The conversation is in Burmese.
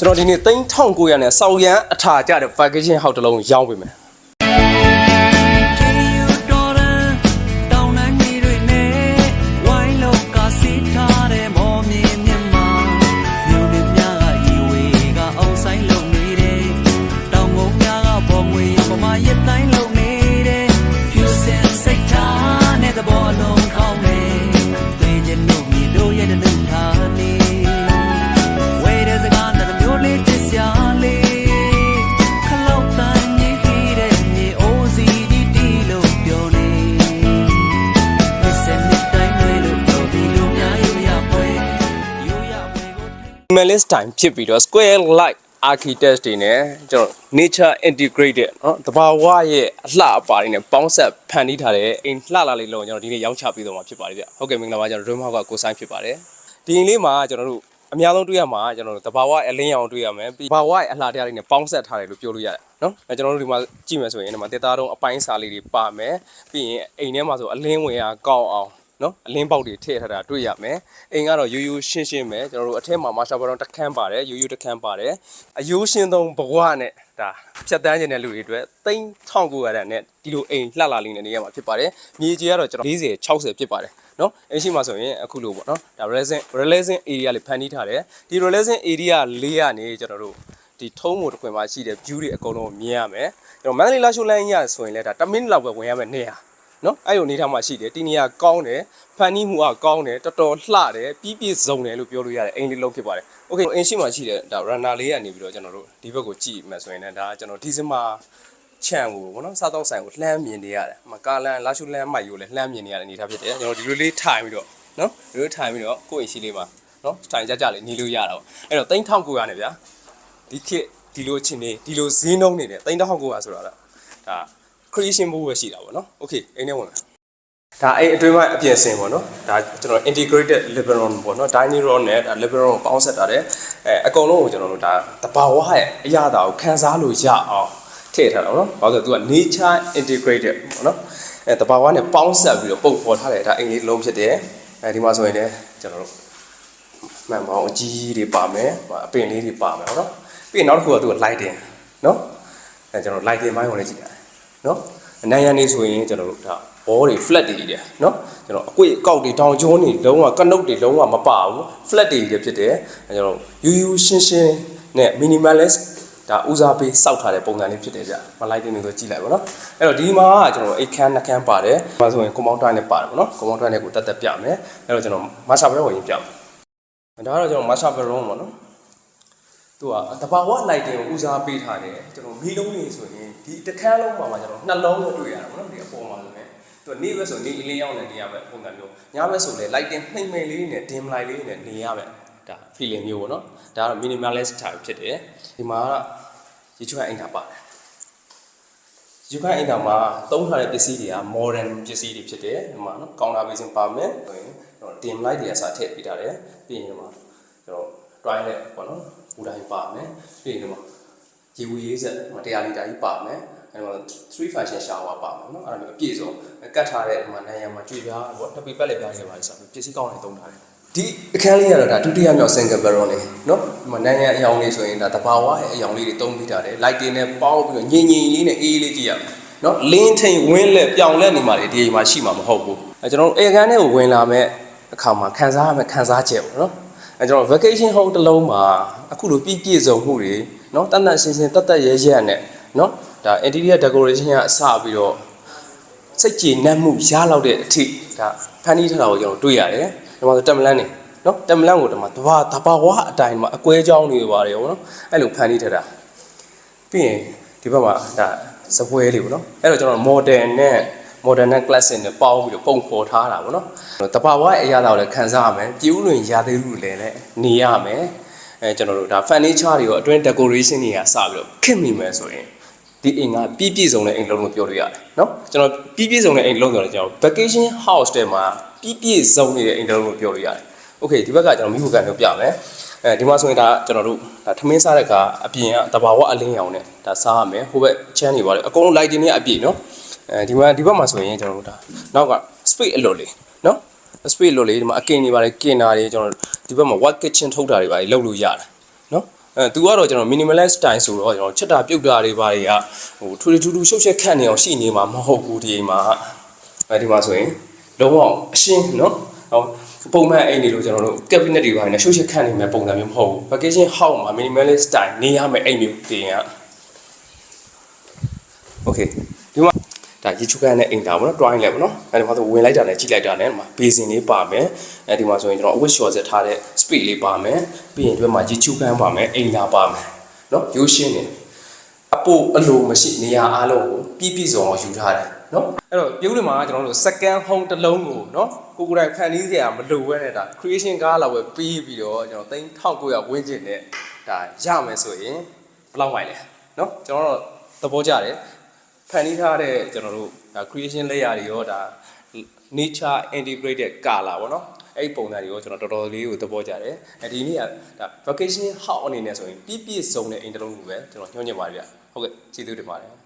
ကျွန်တော်ဒီနေ့3900နဲ့စောက်ရန်အထာကြတဲ့ packaging ဟောက်တစ်လုံးရောင်းပေးမယ် minimalist time ဖြစ်ပြီးတော့ square light architect တွေနဲ့ကျွန်တော် nature integrated เนาะတဘာဝရဲ့အလှအပါတွေနဲ့ပေါင်းဆက်ဖန်တီးထားတဲ့အိမ်လှလာလေးလုံးကျွန်တော်ဒီနေ့ရောင်းချပေးတော့မှာဖြစ်ပါတယ်ဗျဟုတ်ကဲ့မင်္ဂလာပါကျွန်တော် dream house ကကိုဆိုင်ဖြစ်ပါတယ်ဒီအိမ်လေးမှာကျွန်တော်တို့အများဆုံးတွေ့ရမှာကျွန်တော်တို့တဘာဝအလင်းရောင်တွေ့ရမယ်ပြီးတဘာဝရဲ့အလှတရားတွေနဲ့ပေါင်းဆက်ထားတယ်လို့ပြောလို့ရတယ်เนาะအဲကျွန်တော်တို့ဒီမှာကြည့်မယ်ဆိုရင်ဒီမှာတေသားတုံးအပိုင်းစာလေးတွေပါမယ်ပြီးရင်အိမ်ထဲမှာဆိုအလင်းဝင်အားကောင်းအောင် နော်အလင်းပေါက်တွေထည့်ထားတာတွေ့ရမယ်အိမ်ကတော့ရိုးရိုးရှင်းရှင်းပဲကျွန်တော်တို့အထက်မှာမာရှာဘရွန်တစ်ခန်းပါတယ်ရိုးရိုးတစ်ခန်းပါတယ်အယိုးရှင်းသုံးဘဝနဲ့ဒါဖြတ်တန်းခြင်းတဲ့လူတွေအတွက်သိန်း1900ရတဲ့နဲ့ဒီလိုအိမ်လှလာလေးနဲ့နေရမှာဖြစ်ပါတယ်မြေကြီးကတော့ကျွန်တော်40 60ဖြစ်ပါတယ်နော်အိမ်ရှိမှာဆိုရင်အခုလိုပေါ့နော်ဒါ resin resin area လေးဖန်တီးထားတယ်ဒီ resin area လေးကနေကျွန်တော်တို့ဒီထုံးမို့တစ်ခွင်မှာရှိတဲ့ view တွေအကုန်လုံးမြင်ရမယ်ကျွန်တော်မန္တလေးလာရှိုးလိုင်းရဆိုရင်လည်းဒါ10မိနစ်လောက်ပဲဝင်ရမယ့်နေရာ နော်အဲ့လိုနေထားမှရှိတယ်တီနီယာကောင်းတယ်ဖန်နီးမှုကကောင်းတယ်တော်တော်လှတယ်ပြီးပြည့်စုံတယ်လို့ပြောလို့ရတယ်အိမ်လေးလုံးဖြစ်ပါတယ်โอเคအင်းရှိမှရှိတယ်ဒါ runner လေးကနေပြီးတော့ကျွန်တော်တို့ဒီဘက်ကိုကြည့်မှဆိုရင်လည်းဒါကျွန်တော်ဒီဇင်ဘာချန်ကိုဘောနော်စားတော့ဆိုင်ကိုလှမ်းမြင်နေရတယ်မကာလန်လာရှုလန်းမိုက်ကိုလည်းလှမ်းမြင်နေရတဲ့အနေထားဖြစ်တယ်ကျွန်တော်ဒီလိုလေးထိုင်ပြီးတော့နော်ဒီလိုထိုင်ပြီးတော့ကိုယ့်အိမ်ရှိလေးမှာနော်ထိုင်ကြကြလေးနေလို့ရတာပေါ့အဲ့တော့3900နဲ့ဗျာဒီခေတ်ဒီလိုချင်းနေဒီလိုဈေးနှုန်းနေတယ်3900ဆိုတာတော့ဒါ creation ဘိုးပဲရှိတာပေါ့နော် okay အိမ်ထဲဝင်မယ်ဒါအဲ့အတွင်းပိုင်းအပြင်ဆင်ပေါ့နော်ဒါကျွန်တော် integrated liberon ပေါ့နော် dining room နဲ့ဒါ liberon ကိုပေါင်းဆက်ထားတယ်အဲအကုန်လုံးကိုကျွန်တော်တို့ဒါတဘာဝရဲ့အရာတာကိုခန်းစားလို့ရအောင်ထည့်ထားတာပေါ့နော်ဘာလို့လဲဆိုတော့ तू က nature integrated ပေါ့နော်အဲတဘာဝနဲ့ပေါင်းဆက်ပြီးတော့ပုံဖော်ထားတယ်ဒါအိမ်လေးလုံးဖြစ်တယ်အဲဒီမှာဆိုရင်လည်းကျွန်တော်တို့မှန်ပါအောင်အကြီးတွေပါမယ်အပင်လေးတွေပါမယ်ပေါ့နော်ပြီးရင်နောက်တစ်ခုကသူက lighting နော်အဲကျွန်တော် lighting ဘိုင်းကိုလည်းကြည့်ရတယ် နော်အနံ့ရံနေဆိုရင်ကျွန်တော်တို့ဒါဘောတွေ flat တွေကြီးတယ်နော်ကျွန်တော်အကွေ့အကောက်တွေတောင်ကျုံးတွေလုံးဝကနုတ်တွေလုံးဝမပါဘူး flat တွေကြီးဖြစ်တယ်အဲကျွန်တော်ယူယူရှင်းရှင်းနဲ့ minimalist ဒါဦးစားပေးစောက်ထားတဲ့ပုံစံလေးဖြစ်တယ်ဗျမလိုက်တဲ့နေဆိုကြည့်လိုက်ပါတော့အဲ့တော့ဒီမှာကကျွန်တော်အိတ်ခမ်းနှခမ်းပါတယ်ဒီမှာဆိုရင်ကွန်ပေါင်းတိုင်းနဲ့ပါတယ်ပေါ့နော်ကွန်ပေါင်းတိုင်းနဲ့ကိုတက်တက်ပြမယ်အဲ့တော့ကျွန်တော်မာရှာဘရုံဝင်ပြမယ်ဒါကတော့ကျွန်တော်မာရှာဘရုံပေါ့နော်သူကတဘာဝလိုက်တင်ကိုဦးစားပေးထားတယ်ကျွန်တော်မီလုံးနေဆိုရင် ဒီတစ်ခန်းလုံးမှာမှကျွန်တော်နှလုံးကိုတွေ့ရတာပေါ့နော်ဒီအပေါ်မှာဆိုရင်သူကနေပဲဆိုနေအလင်းရောက်နေနေရမယ်ပုံစံမျိုးညဘက်ဆိုလေ lighting နှိမ့်မိန်လေးနဲ့ dim light လေးနဲ့နေရမယ်ဒါ feeling မျိုးပေါ့နော်ဒါကတော့ minimalist type ဖြစ်တယ်ဒီမှာကရေချွတ်အိမ်သာပါတယ်ရေချွတ်အိမ်သာမှာသုံးထားတဲ့ပစ္စည်းတွေက modern ပစ္စည်းတွေဖြစ်တယ်ဒီမှာနော် counter basing ပါမယ်ဆိုရင်ကျွန်တော် dim light တွေကစာထည့်ပေးထားတယ်ပြီးရင်ဒီမှာကျွန်တော် toilet ပေါ့နော်ဘူတိုင်းပါမယ်ပြီးရင်ဒီမှာ ရေဝေးရေးဆက်100လီတာကြီးပါမယ်အဲ့တော့3 function shower ပါမယ်နော်အဲ့ဒါမျိုးအပြည့်စုံကတ်ထားတဲ့ဒီမှာနိုင်ရမှာကြွေပြားပေါ့တစ်ပေပတ်လည်းပြားခဲ့ပါလိမ့်ဆိုပစ္စည်းကောင်းတွေသုံးထားတယ်ဒီအခန်းလေးကတော့ဒါဒုတိယမြောက် single baron လေးနော်ဒီမှာနိုင်ရအယောင်လေးဆိုရင်ဒါတဘာဝရဲ့အယောင်လေးတွေသုံးပြီးထားတယ် light တွေနဲ့ပေါင်းပြီးတော့ညင်ညင်လေးနဲ့အေးအေးလေးကြည့်ရမယ်နော်လင်းထိန်ဝင်းလက်ပြောင်လက်နေမှာတွေဒီအိမ်မှာရှိမှာမဟုတ်ဘူးအဲကျွန်တော်တို့အေကန်ထဲကိုဝင်လာမဲ့အခါမှာခံစားရမယ့်ခံစားချက်ပေါ့နော် အဲကျွန်တော် vacation home တစ်လုံးမှာအခုလိုပြည့်ပြည့်စုံမှုတွေเนาะတတ်တတ်ရှင်းရှင်းတတ်တတ်ရဲရဲနဲ့เนาะဒါ interior decoration ကအစပြီးတော့စိတ်ကြည်နက်မှုရလောက်တဲ့အထိဒါဖန်တီးထားတာကိုကျွန်တော်တွေ့ရတယ်ဒီမှာဆိုတက်မလန်းနေเนาะတက်မလန်းကိုဒီမှာတဘာတဘာဝအတိုင်းမှာအကွဲကြောင်းတွေပါတယ်ဗောနော်အဲ့လိုဖန်တီးထားတာပြီးရင်ဒီဘက်မှာဒါစပွဲလေးဗောနော်အဲ့တော့ကျွန်တော် modern နဲ့ modern နဲ့ classic နဲ့ပေါင်းပြီးတော့ပုံဖော်ထားတာဗောနော်တဘာဝရဲ့အရာတော်လည်းခံစားရမယ်ပြူးလွင်ရာသီဥတုလည်းလည်းနေရမယ်အဲကျွန်တော်တို့ဒါ furniture တွေရောအတွင်း decoration တွေကစပြီးတော့ခင်မိမယ်ဆိုရင်ဒီအိမ်ကပြည့်ပြည့်စုံတဲ့အိမ်လုံးလို့ပြောလို့ရတယ်เนาะကျွန်တော်ပြည့်ပြည့်စုံတဲ့အိမ်လုံးဆိုတော့ကျွန်တော် vacation house တဲမှာပြည့်ပြည့်စုံနေတဲ့အိမ်လုံးလို့ပြောလို့ရတယ် okay ဒီဘက်ကကျွန်တော်မိဖို့ကန်လို့ပြမယ်အဲဒီမှာဆိုရင်ဒါကျွန်တော်တို့ဒါထမင်းစားတဲ့ကအပြင်ကတဘာဝအလင်းရောင်နဲ့ဒါစားရမယ်ဟိုဘက်ချမ်းနေပါလေအကုန်လုံး lighting တွေအပြည့်เนาะ အဲဒီမှာဒီဘက်မှာဆိုရင်ကျွန်တော်တို့ဒါနောက်က space အလွတ်လေးเนาะ space လွတ်လေးဒီမှာအကင်တွေပါလေကင်တာတွေကျွန်တော်ဒီဘက်မှာ white kitchen ထုတ်တာတွေပါလေလုပ်လို့ရတယ်เนาะ အဲသူကတော့ကျွန်တော် minimalist style ဆိုတော့ကျွန်တော်ချက်တာပြုတ်တာတွေဘာတွေကဟိုထူထူထူရှုပ်ရှက်ခန့်နေအောင်ရှိနေမှာမဟုတ်ဘူးဒီအိမ်မှာအဲဒီမှာဆိုရင်လုံးဝအရှင်းနော်ဟောပုံမှန်အိမ်နေလို့ကျွန်တော်တို့ cabinet တွေဘာတွေနဲ့ရှုပ်ရှက်ခန့်နေမဲ့ပုံစံမျိုးမဟုတ်ဘူး vacation house မှာ minimalist style နေရမယ့်အိမ်မျိုးတင်ရ okay ဒီမှာ ဒါရေချူကန်နဲ့အိမ်သားပေါ့နော် drawing လဲပေါ့နော်အဲဒီမှာဆိုဝင်လိုက်တာနဲ့ကြည့်လိုက်တာနဲ့ဒီမှာ basin လေးပါမယ်အဲဒီမှာဆိုရင်ကျွန်တော်အဝတ်လျှော်ဆက်ထားတဲ့ space လေးပါမယ်ပြီးရင်ဒီဘက်မှာရေချူကန်ပါမယ်အိမ်သားပါမယ်နော်ရိုးရှင်းနေအပို့အလိုမရှိနေရာအားလုံးကိုပြည့်ပြည့်စုံအောင်ယူထားတယ်နော်အဲ့တော့ပြုံးတွေမှာကျွန်တော်တို့ second home တစ်လုံးကိုနော်ကိုကိုယ်တိုင်ဖန်တီးစရာမလိုဘဲနဲ့ဒါ creation ကားလာပဲပြီးပြီးတော့ကျွန်တော်3900ဝန်းကျင်နဲ့ဒါရမယ်ဆိုရင်ဘယ်လောက်မိုက်လဲနော်ကျွန်တော်တို့သဘောကျတယ် ဖန်တီးထားတဲ့ကျွန်တော်တို့ဒါ creation layer တွေရောဒါ nature integrated color ပေါ့နော်အဲ့ဒီပုံစံတွေရောကျွန်တော်တော်တော်လေးကိုသဘောကျတယ်အဲဒီနေ့ကဒါ vacation house အနေနဲ့ဆိုရင်ပြည့်ပြည့်စုံတဲ့အိမ်တစ်လုံးကိုပဲကျွန်တော်ညွှန်ညင်ပါတယ်ဗျဟုတ်ကဲ့ကျေးဇူးတင်ပါတယ်